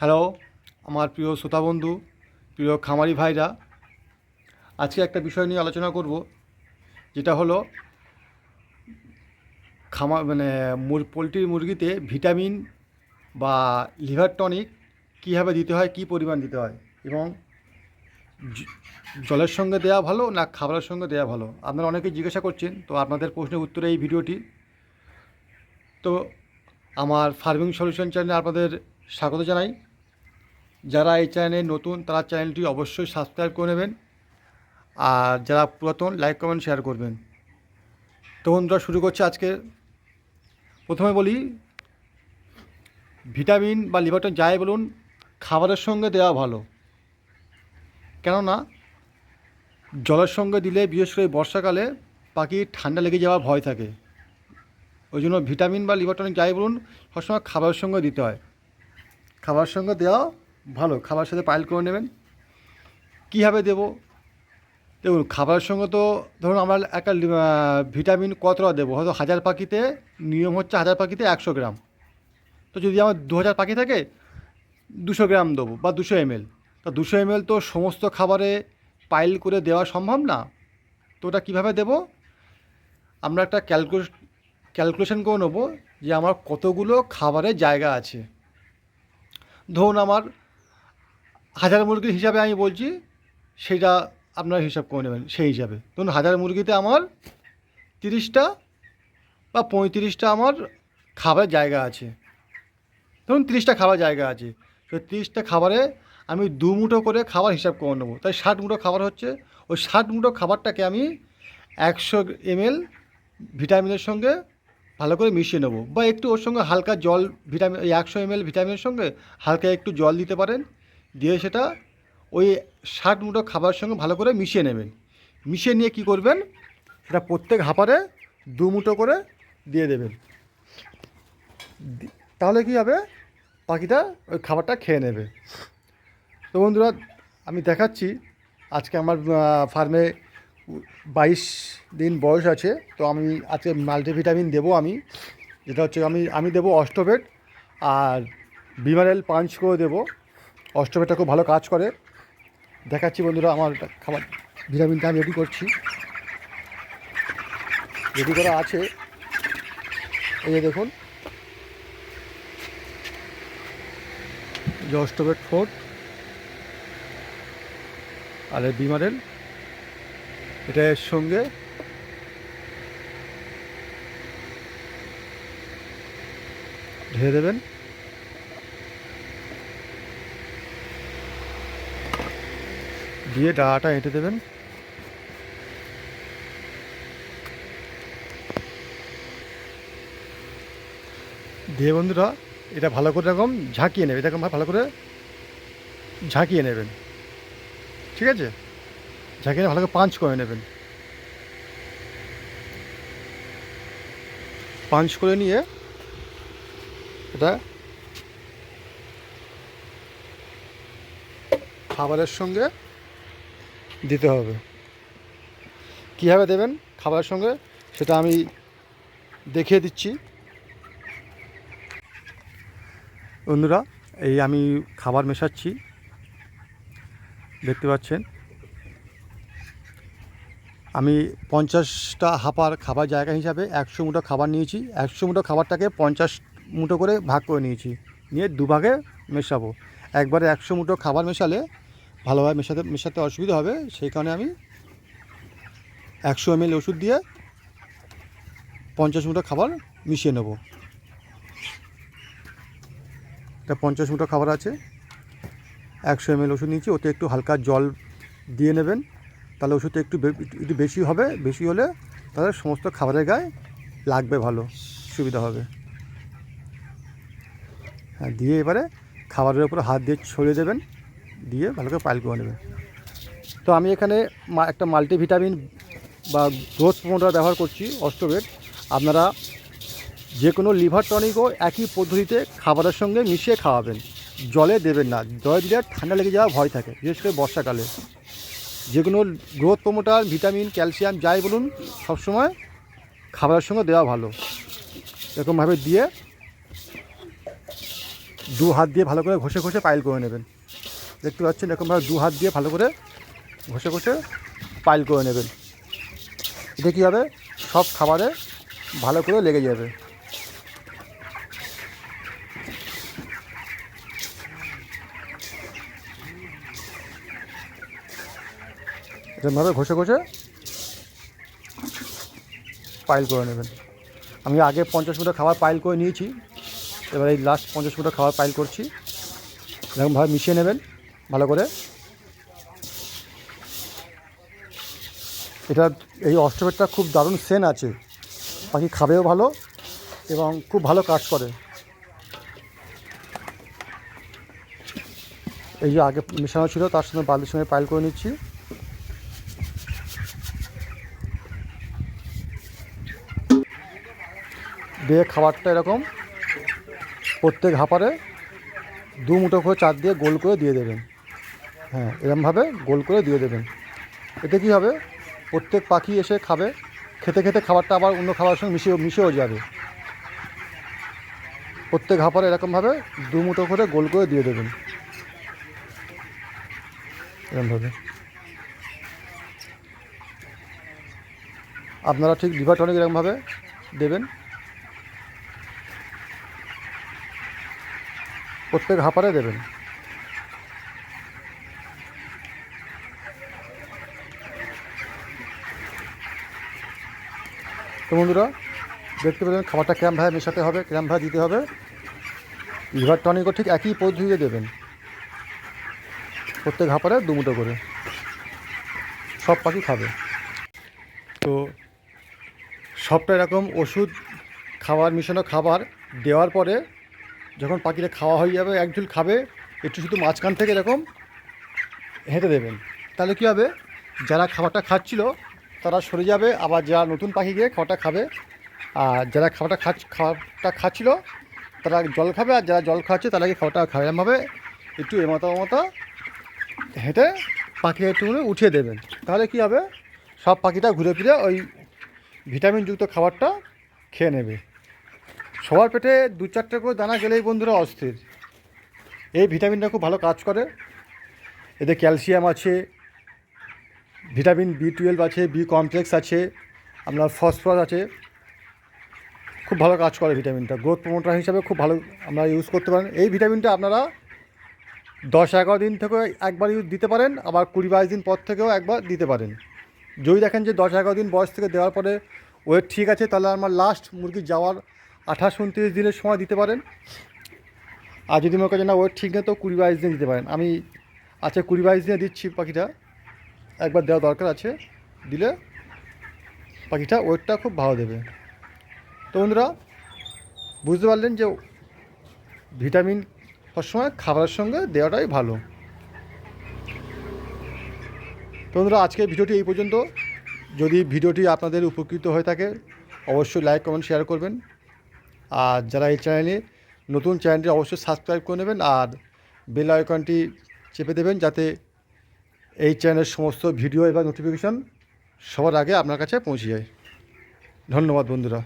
Hello, আমার প্রিয় শ্রোতা বন্ধু, প্রিয় খামারি ভাইরা। আজকে একটা বিষয় নিয়ে আলোচনা করব, যেটা হলো খামার মানে পোলট্রির মুরগিতে ভিটামিন বা লিভার টনিক কীভাবে দিতে হয়, কী পরিমাণ দিতে হয় এবং জলের সঙ্গে দেওয়া ভালো না খাবারের সঙ্গে দেওয়া ভালো? আপনারা অনেকেই জিজ্ঞাসা করছেন, তো আপনাদের প্রশ্নের উত্তরে এই ভিডিওটি। তো আমার ফার্মিং সলিউশন চ্যানেলে আপনাদের স্বাগত জানাই। যারা এই চ্যানেলে নতুন, তারা চ্যানেলটি অবশ্যই সাবস্ক্রাইব করে নেবেন। আর যারা পুরাতন, লাইক, কমেন্ট, শেয়ার করবেন। তো বন্ধুরা, শুরু করছে আজকে। প্রথমে বলি, ভিটামিন বা লিভারটন যাই বলুন, খাবারের সঙ্গে দেওয়া ভালো। কেননা, জলের সঙ্গে দিলে, বিশেষ করে বর্ষাকালে, পাখির ঠান্ডা লেগে যাওয়ার ভয় থাকে। ওই জন্য ভিটামিন বা লিভার টনিক যাই বলুন, সবসময় খাবারের সঙ্গে দিতে হয়। খাবারের সঙ্গে দেওয়া ভালো, খাবারের সাথে পাইল করে নেবেন। কীভাবে দেবো? দেখুন, খাবারের সঙ্গে তো ধরুন আমরা একটা ভিটামিন কতটা দেবো? হয়তো হাজার পাখিতে, নিয়ম হচ্ছে হাজার পাখিতে একশো গ্রাম। তো যদি আমার দু হাজার পাখি থাকে, দুশো গ্রাম দেবো বা দুশো এমএল। তা দুশো এমএল তো সমস্ত খাবারে পাইল করে দেওয়া সম্ভব না। তো ওটা কীভাবে দেবো? আমরা একটা ক্যালকুলেশ ক্যালকুলেশন করে নেব যে আমার কতগুলো খাবারের জায়গা আছে। ধরুন আমার হাজার মুরগির হিসাবে আমি বলছি, সেটা আপনারা হিসাব করে নেবেন, সেই হিসাবে। ধরুন হাজার মুরগিতে আমার তিরিশটা বা পঁয়ত্রিশটা আমার খাবার জায়গা আছে। ধরুন তিরিশটা খাবার জায়গা আছে, তো তিরিশটা খাবারে আমি দু মুঠো করে খাবার হিসাব করে নেব। তাই ষাট মুঠো খাবার হচ্ছে, ওই ষাট মুঠো খাবারটাকে আমি একশো এমএল ভিটামিনের সঙ্গে ভালো করে মিশিয়ে নেব। বা একটু ওর সঙ্গে হালকা জল ভিটামিন একশো এমএল ভিটামিনের সঙ্গে হালকা একটু জল দিতে পারেন। দিয়ে সেটা ওই ষাট মুঠো খাবার সঙ্গে ভালো করে মিশিয়ে নেবেন। মিশিয়ে নিয়ে কি করবেন? সেটা প্রত্যেক হাঁপারে দু মুঠো করে দিয়ে দেবেন। তাহলে কি হবে? পাখিটা ওই খাবারটা খেয়ে নেবে। তো বন্ধুরা, আমি দেখাচ্ছি। আজকে আমার ফার্মে বাইশ দিন বয়স আছে, তো আমি আজকে মাল্টিভিটামিন দেবো আমি। যেটা হচ্ছে আমি আমি দেবো অস্টোভেট আর বিমারেল পাঞ্চ করে দেবো। অস্টোভেটটা খুব ভালো কাজ করে। দেখাচ্ছি বন্ধুরা আমার খাবার। ভিটামিনটা আমি রেডি করছি। রেডি করা আছে। এই যে দেখুন। যে অস্টোভেট ফোর আর এই বিমারেল। এটা এর সঙ্গে ঢেলে দেবেন। দিয়ে ডাটা এঁটে দেবেন। দিয়ে বন্ধুরা, এটা ভালো করে এরকম ঝাঁকিয়ে নেবে এরকম ভালো করে ঝাঁকিয়ে নেবেন। ঠিক আছে? ঝাঁকিয়ে ভালো করে পাঞ্চ করে নেবেন। পাঞ্চ করে নিয়ে এটা খাবারের সঙ্গে দিতে হবে। কীভাবে দেবেন খাবারের সঙ্গে, সেটা আমি দেখিয়ে দিচ্ছি। বন্ধুরা, এই আমি খাবার মেশাচ্ছি। দেখতে পাচ্ছেন। আমি পঞ্চাশটা হাঁপার খাবার জায়গা হিসাবে একশো মুঠো খাবার নিয়েছি। একশো মুঠো খাবারটাকে পঞ্চাশ মুঠো করে ভাগ করে নিয়েছি। নিয়ে দুভাগে মেশাবো। একবারে একশো মুঠো খাবার মেশালে ভালোভাবে মেশাতে মেশাতে অসুবিধা হবে, সেই কারণে আমি একশো এমএল ওষুধ দিয়ে পঞ্চাশ মুঠো খাবার মিশিয়ে নেব। এটা পঞ্চাশ মুঠো খাবার আছে, একশো এমএল ওষুধ নিয়েছি, ওতে একটু হালকা জল দিয়ে নেবেন, তাহলে ওষুধটা একটু একটু বেশি হবে, বেশি হলে তাহলে সমস্ত খাবারের গায়ে লাগবে ভালো, সুবিধা হবে। হ্যাঁ দিয়ে এবারে খাবারের উপরে হাত দিয়ে ছড়িয়ে দেবেন। দিয়ে ভালো করে পাইল করে নেবেন তো আমি এখানে একটা মাল্টিভিটামিন বা গ্রোথ প্রমোটার ব্যবহার করছি অস্ট্রোবেট আপনারা যে কোনো লিভার টনিকও একই পদ্ধতিতে খাবারের সঙ্গে মিশিয়ে খাওয়াবেন। জলে দেবেন না, জলে দিলে ঠান্ডা লেগে যাওয়া ভয় থাকে, বিশেষ করে বর্ষাকালে। যে কোনো গ্রোথ প্রমোটার ভিটামিন ক্যালসিয়াম যাই বলুন, সবসময় খাবারের সঙ্গে দেওয়া ভালো। এরকমভাবে দিয়ে দু হাত দিয়ে ভালো করে ঘষে ঘষে পাইল করে নেবেন। দেখতে পাচ্ছেন এরকমভাবে দু হাত দিয়ে ভালো করে ঘষে ঘষে পাইল করে নেবেন। এটা কী হবে? সব খাবারে ভালো করে লেগে যাবে। এরকমভাবে ঘষে ঘষে পাইল করে নেবেন। আমি আগে পঞ্চাশ মিটার খাবার পাইল করে নিয়েছি, এবার এই লাস্ট পঞ্চাশ মিটার খাবার পাইল করছি। এরকমভাবে মিশিয়ে নেবেন। ভালো করে। এটা, এই অস্ট্রোবেটটা খুব দারুণ সেন আছে। পাখি খাবেও ভালো এবং খুব ভালো কাজ করে। এই যে আগে মেশানো ছিল, তার সঙ্গে বালির সঙ্গে পাইল করে নিচ্ছি। দিয়ে খাবারটা এরকম প্রত্যেক হাঁপারে দু মুঠো করে চার দিয়ে গোল করে দিয়ে দেবেন। হ্যাঁ এরমভাবে গোল করে দিয়ে দেবেন। এতে কী হবে? প্রত্যেক পাখি এসে খাবে, খেতে খেতে খাবারটা আবার অন্য খাবারের সঙ্গে মিশিয়ে মিশেও যাবে। প্রত্যেক হাঁপারে এরকমভাবে দু মুঠো করে গোল করে দিয়ে দেবেন। এরকমভাবে আপনারা ঠিক লিভার টনিক এরকমভাবে দেবেন। প্রত্যেক হাঁপারে দেবেন। তো বন্ধুরা, দেখতে পেলেন খাবারটা কিরমভাবে মেশাতে হবে কিরমভাবে দিতে হবে। লিভার টনিকও ঠিক একই পদ্ধতিতে দেবেন। প্রত্যেক হাঁপারে দু মুঠো করে। সব পাখি খাবে। তো সবটা এরকম ওষুধ, খাবার, মিশানো খাবার দেওয়ার পরে যখন পাখিটা খাওয়া হয়ে যাবে, এক ঝুল খাবে, একটু শুধু মাঝখান থেকে এরকম হেঁটে দেবেন। তাহলে কী হবে? যারা খাবারটা খাচ্ছিল তারা সরে যাবে, আবার যারা নতুন পাখি গিয়ে খাবারটা খাবে, আর যারা খাবারটা খাচ্ছ খাবারটা খাচ্ছিল, তারা জল খাবে, আর যারা জল খাচ্ছে তারা গিয়ে খাবারটা খাবে। এরমভাবে একটু এমতো মতো হেঁটে পাখি একটু উঠিয়ে দেবেন। তাহলে কী হবে? সব পাখিটা ঘুরে ফিরে ওই ভিটামিনযুক্ত খাবারটা খেয়ে নেবে। সবার পেটে দু চারটে করে দানা গেলেই বন্ধুরা অস্থির। এই ভিটামিনটা খুব ভালো কাজ করে। এতে ক্যালসিয়াম আছে ভিটামিন বি টুয়েলভ আছে, বি কমপ্লেক্স আছে, আপনার ফসফরাস আছে। খুব ভালো কাজ করে ভিটামিনটা। গ্রোথ প্রমোটার হিসাবে খুব ভালো আপনারা ইউজ করতে পারেন। এই ভিটামিনটা আপনারা দশ এগারো দিন থেকে একবার ইউজ দিতে পারেন, আবার কুড়ি বাইশ দিন পর থেকেও একবার দিতে পারেন। যদি দেখেন যে দশ এগারো দিন বয়স থেকে দেওয়ার পরে ওয়েট ঠিক আছে, তাহলে আমার লাস্ট মুরগি যাওয়ার আঠাশ উনত্রিশ দিনের সময় দিতে পারেন। আর যদি মনে করেন না, ওয়েট ঠিক নেই, তো কুড়ি বাইশ দিন দিতে পারেন। আমি আচ্ছা কুড়ি বাইশ দিনে দিচ্ছি পাখিটা। একবার দেওয়া দরকার আছে, দিলে পাখিটা ওয়েটটা খুব ভালো দেবে। তো বন্ধুরা, বুঝতে পারলেন যে ভিটামিন সবসময় খাবারের সঙ্গে দেওয়াটাই ভালো। তো বন্ধুরা, আজকের ভিডিওটি এই পর্যন্ত। যদি ভিডিওটি আপনাদের উপকৃত হয়ে থাকে, অবশ্যই লাইক, কমেন্ট, শেয়ার করবেন। আর যারা এই চ্যানেলে নতুন, চ্যানেলটি অবশ্যই সাবস্ক্রাইব করে নেবেন আর বেল আইকনটি চেপে দেবেন যাতে এই চ্যানেলের সমস্ত ভিডিও এবং নোটিফিকেশান সবার আগে আপনার কাছে পৌঁছে যায়। ধন্যবাদ বন্ধুরা।